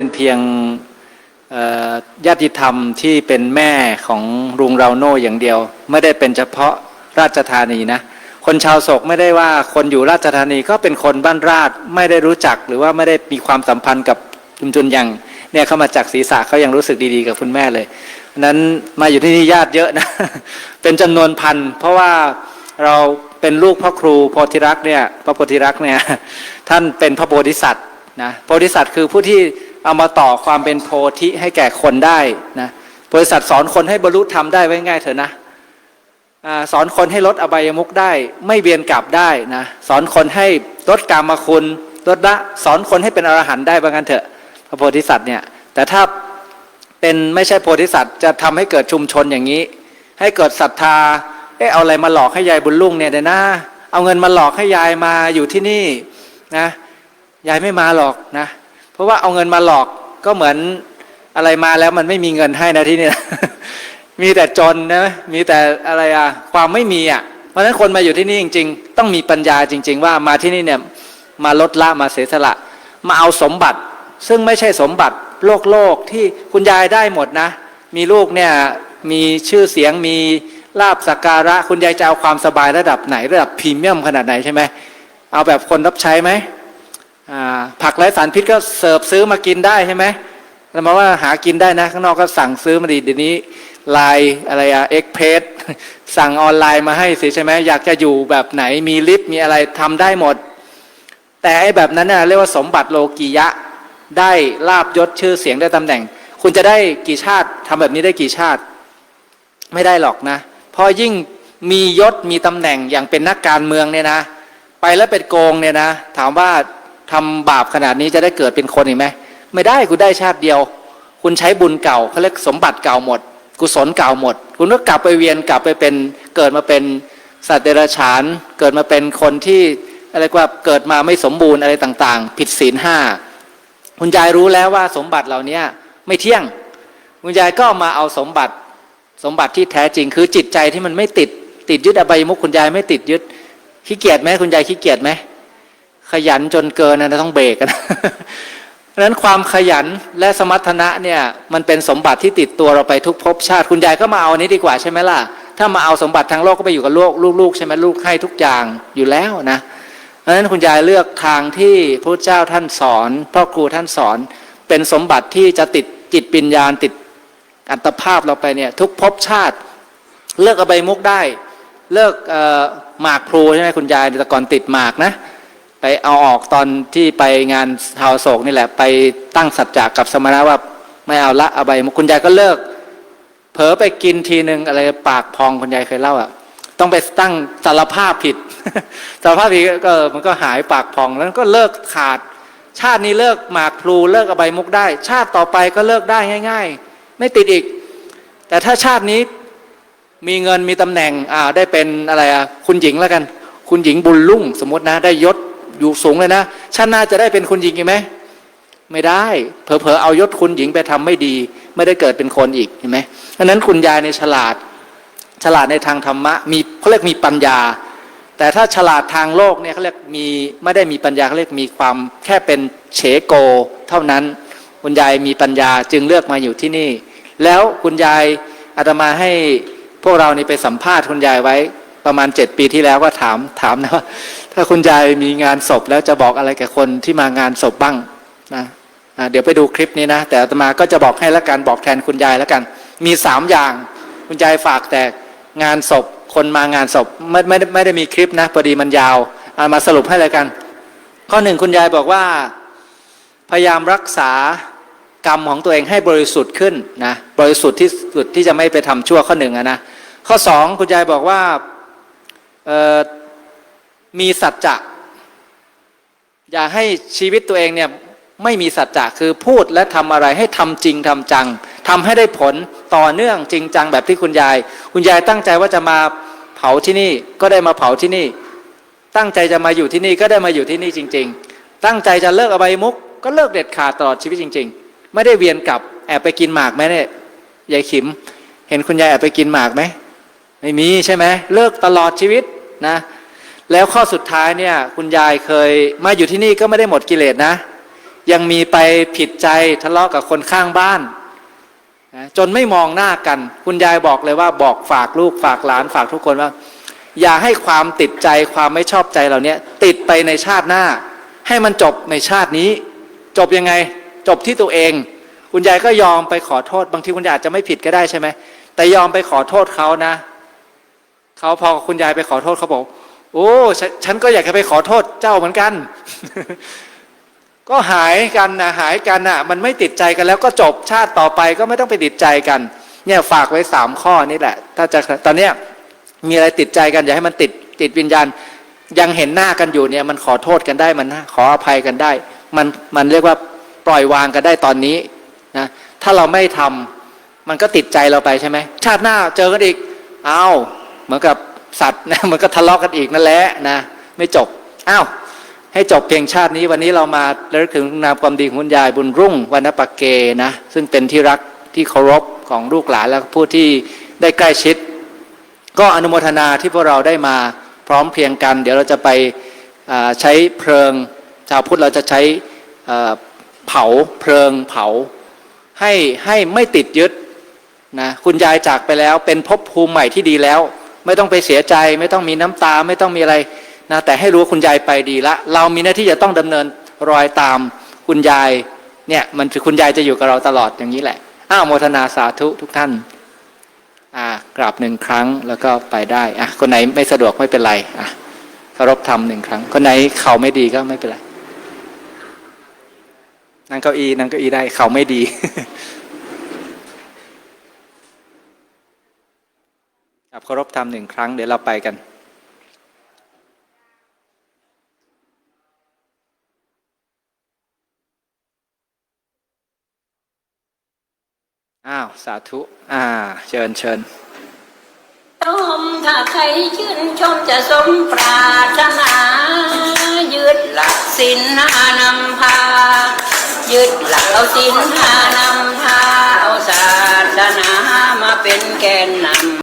เป็นเพียงญาติธรรมที่เป็นแม่ของรุงเราโน่อย่างเดียว ไม่ได้เป็นเฉพาะราชธานีนะคนชาวโศกไม่ได้ว่าคนอยู่ราชธานีก็เป็นคนบ้านราชไม่ได้รู้จักหรือว่าไม่ได้มีความสัมพันธ์กับชุมชนอย่างเนี่ยเข้ามาจากศีรษะเขายังรู้สึกดีๆกับคุณแม่เลยนั้นมาอยู่ที่นี่ญาติเยอะนะเป็นจำนวนพันเพราะว่าเราเป็นลูกพ่อครูโพธิรักษ์เนี่ยพระโพธิรักษ์เนี่ยท่านเป็นพระโพธิสัตว์นะโพธิสัตว์คือผู้ที่ เอามาต่อความเป็นโพธิให้แก่คนได้นะโพธิสัตว์สอนคนให้บรรลุธรรมได้ไว้ง่ายเถอะนะอาสอนคนให้ลดอบายมุขได้ ไม่เวียนกลับได้นะสอนคนให้ลดกามคุณลดละสอนคนให้เป็นอรหันต์ได้บ้างกันเถอะพระโพธิสัตว์เนี่ยแต่ถ้าเป็นไม่ใช่โพธิสัตว์จะทำให้เกิดชุมชนอย่างนี้ ให้เกิดศรัทธาเอ๊ะเอาอะไรมาหลอกให้ยายบุญลุ่งเนี่ยเดี๋ยวนะเอาเงินมาหลอกให้ยายมาอยู่ที่นี่นะยายไม่มาหรอกนะ เพราะว่าเอาเงินมาหลอกก็เหมือนอะไรมาแล้วมันไม่มีเงินให้นะที่นี่มีแต่จนนะมีแต่อะไรอะความไม่มีอะเพราะฉะนั้นคนมาอยู่ที่นี่จริง ๆ ต้องมีปัญญาจริง ๆ ว่ามาที่นี่เนี่ยมาลดละมาเสียสละ มาเอาสมบัติ ซึ่งไม่ใช่สมบัติโลกโลกที่คุณยายได้หมดนะ มีลูกเนี่ยมีชื่อเสียงมีลาบสักการะ คุณยายจะเอาความสบายระดับไหน ระดับพรีเมียมขนาดไหนใช่ไหมเอาแบบคนรับใช้ไหม ผักไร้สารพิษก็เสิร์ฟซื้อมากินได้ใช่ไหมแล้วมาว่าหากินได้นะข้างนอกก็สั่งซื้อมาดีเดี๋ยวนี้ไลน์อะไรอะเอ็กเพสสั่งออนไลน์มาให้สิใช่ไหมอยากจะอยู่แบบไหนมีลิฟต์มีอะไรทำได้หมด แต่ไอ้แบบนั้นน่ะเรียกว่าสมบัติโลกียะ ได้ลาบยศชื่อเสียงได้ตำแหน่ง คุณจะได้กี่ชาติทำแบบนี้ได้กี่ชาติ ไม่ได้หรอกนะพราะยิ่งมียศมีตำแหน่งอย่างเป็นนักการเมืองเนี่ยนะ ไปแล้วเป็นโกงเนี่ยนะ ถามว่า ทำบาปขนาดนี้จะได้เกิดเป็นคนอีกไหมไม่ได้คุณได้ชาติเดียว คุณใช้บุญเก่าเขาเรียกสมบัติเก่าหมด กุศลเก่าหมด คุณก็กลับไปเวียนกลับไปเป็นเกิดมาเป็นสัตว์เดรัจฉาน เกิดมาเป็นคนที่อะไรกว่าเกิดมาไม่สมบูรณ์อะไรต่างๆ ผิดศีลห้าคุณยายรู้แล้วว่าสมบัติเหล่านี้ไม่เที่ยงคุณยายก็มาเอาสมบัติสมบัติที่แท้จริงคือจิตใจที่มันไม่ติด ติดยึดอบายมุขคุณยายไม่ติดยึดขี้เกียจไหมคุณยายขี้เกียจไหม ขยันจนเกินนะต้องเบรกกันดังนั้นความขยันและสมรรถนะเนี่ยมันเป็นสมบัติที่ติดตัวเราไปทุกภพชาติคุณยายก็มาเอาอันนี้ดีกว่าใช่ไหมล่ะ ถ้ามาเอาสมบัติทางโลกก็ไปอยู่กับลูกลูกๆใช่ไหมลูกให้ทุกอย่างอยู่แล้วนะเพราะนั้นคุณยายเลือกทางที่พระเจ้าท่านสอนพ่อครูท่านสอน เป็นสมบัติที่จะติดจิตปิญญาณติดอัตภาพเราไปเนี่ยทุกภพชาติ เลิกอบายมุกได้ เลิกเอ่อหมากพลูใช่ไหมคุณยายแต่ก่อนติดหมากนะ ไปเอาออกตอนที่ไปงานชาวโศกนี่แหละ ไปตั้งสัจจะกับสมณะว่าไม่เอาละอบายมุกคุณยายก็เลิก เผลอไปกินทีหนึ่งอะไรปากพองคุณยายเคยเล่าอะต้องไปตั้งสารภาพผิดสารภาพผิดก็มันก็หายปากพองแล้วก็เลิกขาด ชาตินี้เลิกหมากพลูเลิกอบายมุกได้ ชาติต่อไปก็เลิกได้ง่าย ๆ ไม่ติดอีก แต่ถ้าชาตินี้มีเงินมีตำแหน่งอ่าได้เป็นอะไรอะคุณหญิงแล้วกัน คุณหญิงบุญลุ่งสมมตินะได้ยศ อยู่สูงเลยนะชาติหน้าจะได้เป็นคุณหญิงอีกไหมไม่ได้เผลอๆเอายศคุณหญิงไปทำไม่ดี ไม่ได้เกิดเป็นคนอีกเห็นไหมเพราะนั้นคุณยายในฉลาด ฉลาดในทางธรรมะมีเขาเรียกมีปัญญา แต่ถ้าฉลาดทางโลกเนี่ยเขาเรียกมีไม่ได้มีปัญญาเขาเรียกมีความแค่เป็นเฉโก เท่านั้น คุณยายมีปัญญาจึงเลือกมาอยู่ที่นี่ แล้วคุณยายอาตมาให้พวกเรานี่ไปสัมภาษณ์คุณยายไว้ ประมาณเจ็ดปีที่แล้วก็ถามถามนะว่าถ้าคุณยายมีงานศพแล้วจะบอกอะไรแก่คนที่มางานศพบ้างนะเดี๋ยวไปดูคลิปนี้นะ แต่อาตมาก็จะบอกให้ละกันบอกแทนคุณยายล้วกัน มีสามอย่าง คุณยายฝากแต่งานศพ คนมางานศพไม่ไม่ได้ไม่ได้มีคลิปนะพอดีมันยาวเอามาสรุปให้เลยกัน ข้อหนึ่งคุณยายบอกว่า พยายามรักษากรรมของตัวเองให้บริสุทธิ์ขึ้นนะบริสุทธิ์ที่สุดที่จะไม่ไปทำชั่วข้อหนึ่งนะข้อสองคุณยายบอกว่า มีสัจจะอย่าให้ชีวิตตัวเองเนี่ยไม่มีสัจจะคือพูดและทำอะไรให้ทำจริงทำจังทำให้ได้ผลต่อเนื่องจริงจังแบบที่คุณยาย คุณยายตั้งใจว่าจะมาเผาที่นี่ก็ได้มาเผาที่นี่ ตั้งใจจะมาอยู่ที่นี่ก็ได้มาอยู่ที่นี่จริง ๆ ตั้งใจจะเลิกอบายมุก ก็เลิกเด็ดขาดตลอดชีวิตจริง ๆ ไม่ได้เวียนกลับแอบไปกินหมากไหมเนี่ยยายขิม เห็นคุณยายแอบไปกินหมากไหมไม่มีใช่ไหมเลิกตลอดชีวิต นะแล้วข้อสุดท้ายเนี่ยคุณยายเคยมาอยู่ที่นี่ก็ไม่ได้หมดกิเลสนะ ยังมีไปผิดใจทะเลาะกับคนข้างบ้านนะจนไม่มองหน้ากัน คุณยายบอกเลยว่าบอกฝากลูกฝากหลานฝากทุกคนว่า อย่าให้ความติดใจความไม่ชอบใจเหล่านี้ติดไปในชาติหน้า ให้มันจบในชาตินี้ จบยังไงจบที่ตัวเอง คุณยายก็ยอมไปขอโทษ บางทีคุณยายอาจจะไม่ผิดก็ได้ใช่ไหมแต่ยอมไปขอโทษเขานะ เขาพอคุณยายไปขอโทษเขาบอก โอ้ฉนฉันก็อยากจะไปขอโทษเจ้าเหมือนกัน ก็หายกันนะหายกันนะมันไม่ติดใจกันแล้วก็จบชาติต่อไปก็ไม่ต้องไปติดใจกัน เนี่ยฝากไว้สามข้อนี่แหละ ถ้าจะตอนเนี้ยมีอะไรติดใจกันอย่าให้มันติดติดวิญญาณ ยังเห็นหน้ากันอยู่เนี่ย มันขอโทษกันได้มันขออภัยกันได้ มันมันเรียกว่าปล่อยวางกันได้ตอนนี้นะถ้าเราไม่ทำมันก็ติดใจเราไปใช่ไหมชาติหน้าเจอกันอีกเอาว เหมือนกับสัตว์นะมันก็ทะเลาะกันอีกนั่นแหละนะไม่จบอ้าวให้จบเพียงชาตินี้วันนี้เรามาระลึกถึงนามความดีของคุณยายบุญรุ่งวรรณปาเกนะซึ่งเป็นที่รักที่เคารพของลูกหลานและผู้ที่ได้ใกล้ชิด ก็อนุโมทนาที่พวกเราได้มาพร้อมเพียงกัน เดี๋ยวเราจะไปใช้เพลิง ชาวพุทธเราจะใช้เอ่อเผาเพลิงเผา ให้ให้ไม่ติดยึดนะคุณยายจากไปแล้วเป็นภพภูมิใหม่ที่ดีแล้ว ไม่ต้องไปเสียใจ ไม่ต้องมีน้ำตาไม่ต้องมีอะไรนะแต่ให้รู้ว่าคุณยายไปดีละ เรามีหน้าที่จะต้องดำเนินรอยตามคุณยายเนี่ยมันคือคุณยายจะอยู่กับเราตลอดอย่างนี้แหละอ้าวโมทนาสาธุทุกท่านอ่ากราบหนึ่งครั้งแล้วก็ไปได้อะคนไหนไม่สะดวกไม่เป็นไรอะเคารพธรรมหนึ่งครั้ง คนไหนเข่าไม่ดีก็ไม่เป็นไรนั่งเก้าอี้นั่งเก้าอี้ได้เข่าไม่ดี ครับ เคารพธรรมหนึ่งครั้งเดี๋ยวเราไปกันอ้าว สาธุ อ่า เชิญเชิญชมถ้าใครชื่นชมจะสมปรารถนา ยึดหลักสินหานำพา ยึดหลักเอาสินหานำพา เอาศาสนามาเป็นแกนนำ